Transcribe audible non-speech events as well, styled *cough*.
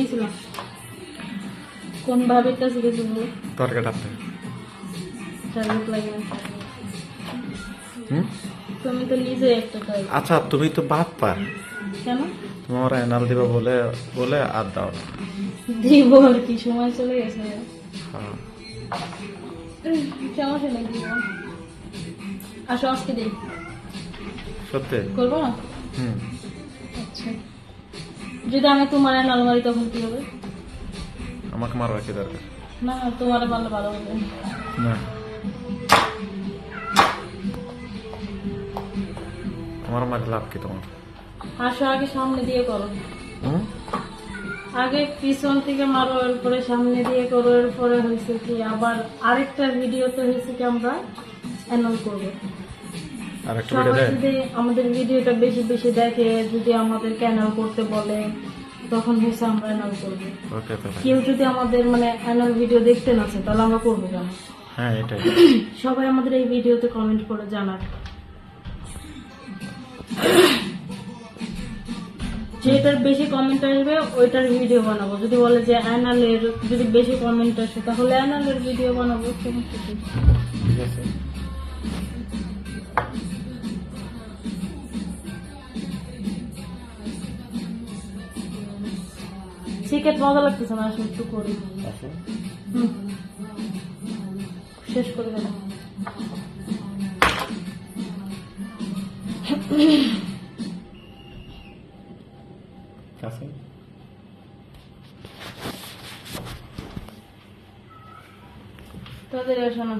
গেছিল কোন ভাবের কাছে গেছিল তরকারি তুমি তো নিজে একটা আচ্ছা তুমি তো বাদ পার। কেন? তোমার এনাল দিবা বলে বলে আর দাও না। দিব আর কি সময় চলে গেছে। হ্যাঁ। সমস্যা নেই দিব। আসো আজকে দিই। সত্যি? করব? না হুম। আচ্ছা। যদি আমি তোমার তখন কি হবে? আমাকে মারবা কি দরকার? না তোমার ভালো ভালো হবে। না। আমার মাঝে লাভ কি তোমার? আসো আগে সামনে দিয়ে করো। আগে পিছন থেকে মারো এরপরে সামনে দিয়ে করো এরপরে হয়েছে কি আবার আরেকটা ভিডিওতে হয়েছে কি আমরা অ্যানাল করব। ভিডিও যদি আমাদের ভিডিওটা বেশি বেশি দেখে যদি আমাদের ক্যানাল করতে বলে তখন হয়েছে আমরা অ্যানাল করব। কেউ যদি আমাদের মানে অ্যানাল ভিডিও দেখতে না তাহলে আমরা করব কেন? হ্যাঁ এটাই। *coughs* সবাই আমাদের এই ভিডিওতে কমেন্ট করে জানার যেটার বেশি কমেন্ট আসবে ওইটার ভিডিও বানাবো। যদি বলে যে অ্যানালের যদি বেশি কমেন্ট আসে তাহলে অ্যানালের ভিডিও বানাবো? ঠিক আছে। মজা লাগতেছে না আসলে একটু করি। হুম। শেষ করে দেবো। তাদের আসো না